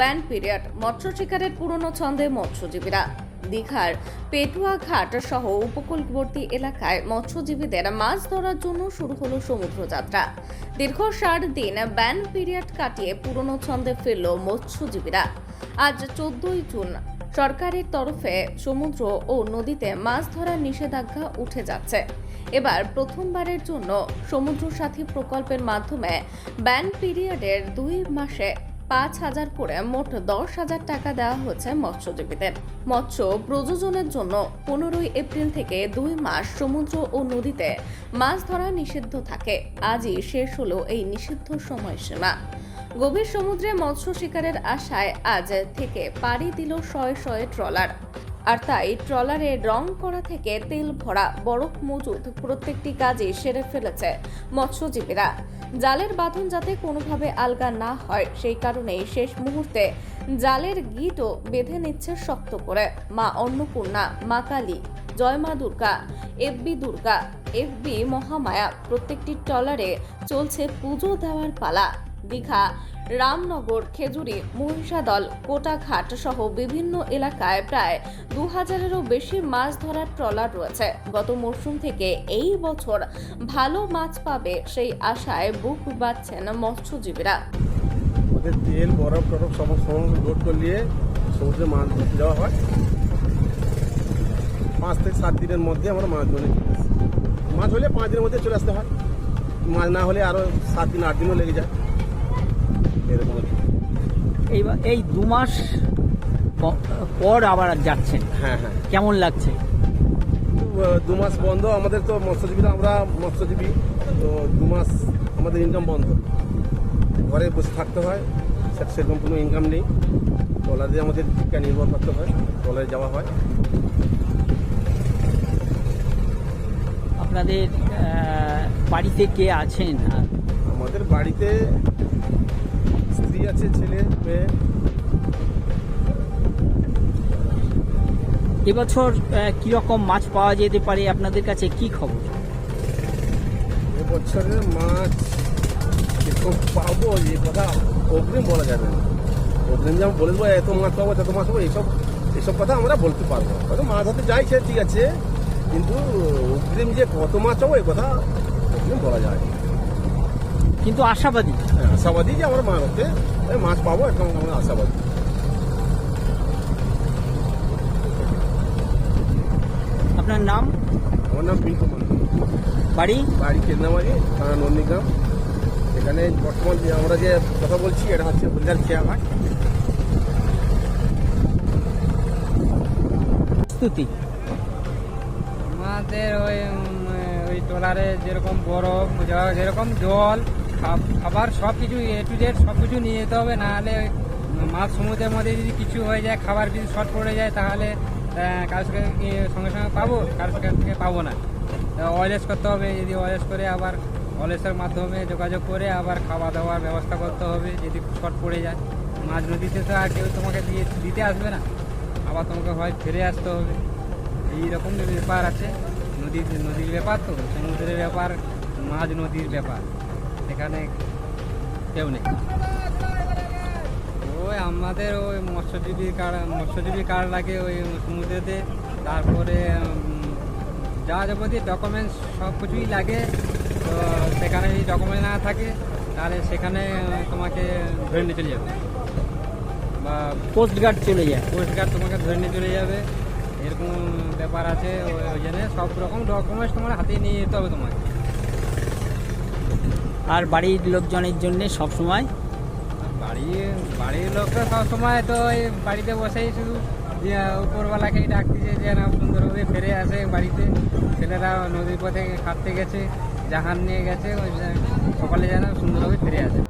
Ban period, মৎস্য শিকারের পুরনো ছন্দে মৎস্যজীবীরা। দীঘার পেটুয়া ঘাট সহ উপকূলবর্তী এলাকায় মৎস্যজীবীদের মাছ ধরার জন্য শুরু হলো সমুদ্রযাত্রা। দীর্ঘ ষাট দিন ব্যান পিরিয়ড কাটিয়ে পুরনো ছন্দে ফিরল মৎস্যজীবীরা। আজ চোদ্দই জুন, সরকারের তরফে সমুদ্র ও নদীতে মাছ ধরার নিষেধাজ্ঞা উঠে যাচ্ছে। এবার প্রথমবারের জন্য সমুদ্র সাথী প্রকল্পের মাধ্যমে ব্যান পিরিয়ডের দুই মাসে পাঁচ হাজার করে মোট দশ হাজার টাকা দেওয়া হচ্ছে মৎস্যজীবীদের। মৎস্য প্রযোজনের জন্য পনেরোই এপ্রিল থেকে দুই মাস সমুদ্র ও নদীতে মাছ ধরা নিষিদ্ধ থাকে। আজই শেষ হলো এই নিষিদ্ধ সময়সীমা। গভীর সমুদ্রে মৎস্য শিকারের আশায় আজ থেকে পাড়ি দিল শয়ে শয়ে ট্রলার। আর তাই ট্রলারে রং করা থেকে তেল ভরা বরফ মজুদ প্রত্যেকটি কাজই সেরে ফেলেছে মৎস্যজীবীরা। জালের বাঁধন যাতে কোনোভাবে আলগা না হয়, সেই কারণেই শেষ মুহূর্তে জালের গিটও বেঁধে নিচ্ছে শক্ত করে। মা অন্নপূর্ণা, মা কালী, জয় মা দুর্গা এফবি দুর্গা এফবি মহামায়া প্রত্যেকটি ট্রলারে চলছে পুজো দেওয়ার পালা। দীঘা, রামনগর, খেজুরি, মহিষাদল, কোটাঘাট সহ বিভিন্ন এলাকায় প্রায় দু হাজারেরও বেশি মাছ ধরার ট্রলার রয়েছে। গত মরশুম থেকে এই বছর ভালো মাছ পাবে সেই আশায় বুক বাঁধছেন মৎস্যজীবীরা। ওদের তেল, বরফ, টরফ সমস্ত সমস্ত লোড করে সমুদ্রে মাছ ধরতে যাওয়া হয়। পাঁচ থেকে সাত দিনের মধ্যে আমরা মাছ ধরে মাছ হলে পাঁচ দিনের মধ্যে চলে আসতে হয়। মাছ না হলে আরও সাত দিন, আট দিনও লেগে যায়। এইবার এই দু মাস পর আবার যাচ্ছেন। হ্যাঁ হ্যাঁ। কেমন লাগছে? দু মাস বন্ধ আমাদের তো মৎস্যজীবীরা আমরা মৎস্যজীবী তো দু মাস আমাদের ইনকাম বন্ধ। ঘরে বসে থাকতে হয় সেরকম কোনো ইনকাম নেই। ট্রলার দিয়ে আমাদের জীবিকা নির্ভর করতে হয় ট্রলারে যাওয়া হয়। আপনাদের বাড়িতে কে আছেন? আমাদের বাড়িতে স্ত্রী আছে ছেলে মেয়ে। এবছর কীরকম মাছ পাওয়া যেতে পারে? আপনাদের কাছে কি খবর? এবছরের মাছ এরকম পাবো যে কথা অগ্রিম বলা যাবে না। অগ্রিম যেমন বলে দেবো এত মাছ পাবো তত মাছ পাবো এইসব এসব কথা আমরা বলতে পারব হয়তো মাছ ধরতে যাই সে ঠিক আছে কিন্তু অগ্রিম যে কত মাছ পাবো এই কথা অগ্রিম বলা যায় না। কিন্তু আশাবাদী। হ্যাঁ, আশাবাদী যে আমরা মাছ ধরতে মাছ পাবো একদম আমরা আশাবাদী। আপনার নাম? আমার নাম পিন্টু বাড়ি? বাড়ি কেন্দ্রামারি থানা নন্দীগ্রাম। এখানে বর্তমান যে আমরা যে কথা বলছি এটা হচ্ছে হলদার খেয়াঘাট। প্রস্তুতি। আমাদের ওই ওই ট্রলারে যেরকম বরফ যা- যেরকম জল খাবার সব কিছু এ টু জেড সব কিছু নিয়ে যেতে হবে, নাহলে মাছ সমুদ্রের মধ্যে যদি কিছু হয়ে যায়, খাবার যদি শর্ট পড়ে যায়, তাহলে কারোর সঙ্গে সঙ্গে সঙ্গে পাবো, কারোর সঙ্গে থেকে পাবো না। ওয়ারলেস করতে হবে, যদি ওয়ারলেস করে আবার ওয়ারলেসের মাধ্যমে যোগাযোগ করে আবার খাওয়া দাওয়ার ব্যবস্থা করতে হবে, যদি শর্ট পড়ে যায়। মাছ নদীতে তো আর কেউ তোমাকে দিয়ে দিতে আসবে না, আবার তোমাকে হয় ফিরে আসতে হবে। এইরকম ব্যাপার আছে, নদীর নদীর ব্যাপার তো, সমুদ্রের ব্যাপার, মাঝ নদীর ব্যাপার। এখানে কেউ নেই। ওই আমাদের ওই মৎস্যজীবী কার্ড মৎস্যজীবী কার্ড লাগে ওই সমুদ্রেতে তারপরে যা যাবতীয় ডকুমেন্টস সব কিছুই লাগে তো সেখানে যদি ডকুমেন্ট না থাকে তাহলে সেখানে তোমাকে ধরে নিয়ে চলে যাবে। বা কোস্ট গার্ড চলে যায়। কোস্ট গার্ড তোমাকে ধরে নিয়ে চলে যাবে। এরকম ব্যাপার আছে ওই জন্য সব রকম ডকুমেন্টস তোমার হাতে নিয়ে যেতে হবে তোমাকে। আর বাড়ির লোকজনের জন্য সব সময়? বাড়ি বাড়ির লোকরা সবসময় তো বাড়িতে বসেই শুধু উপরওয়ালাকেই ডাকতেছে সুন্দরভাবে ফিরে আসে বাড়িতে। ছেলেরা নদীর পথে গেছে, জাহান নিয়ে গেছে সকালে যেন সুন্দরভাবে ফিরে আসে।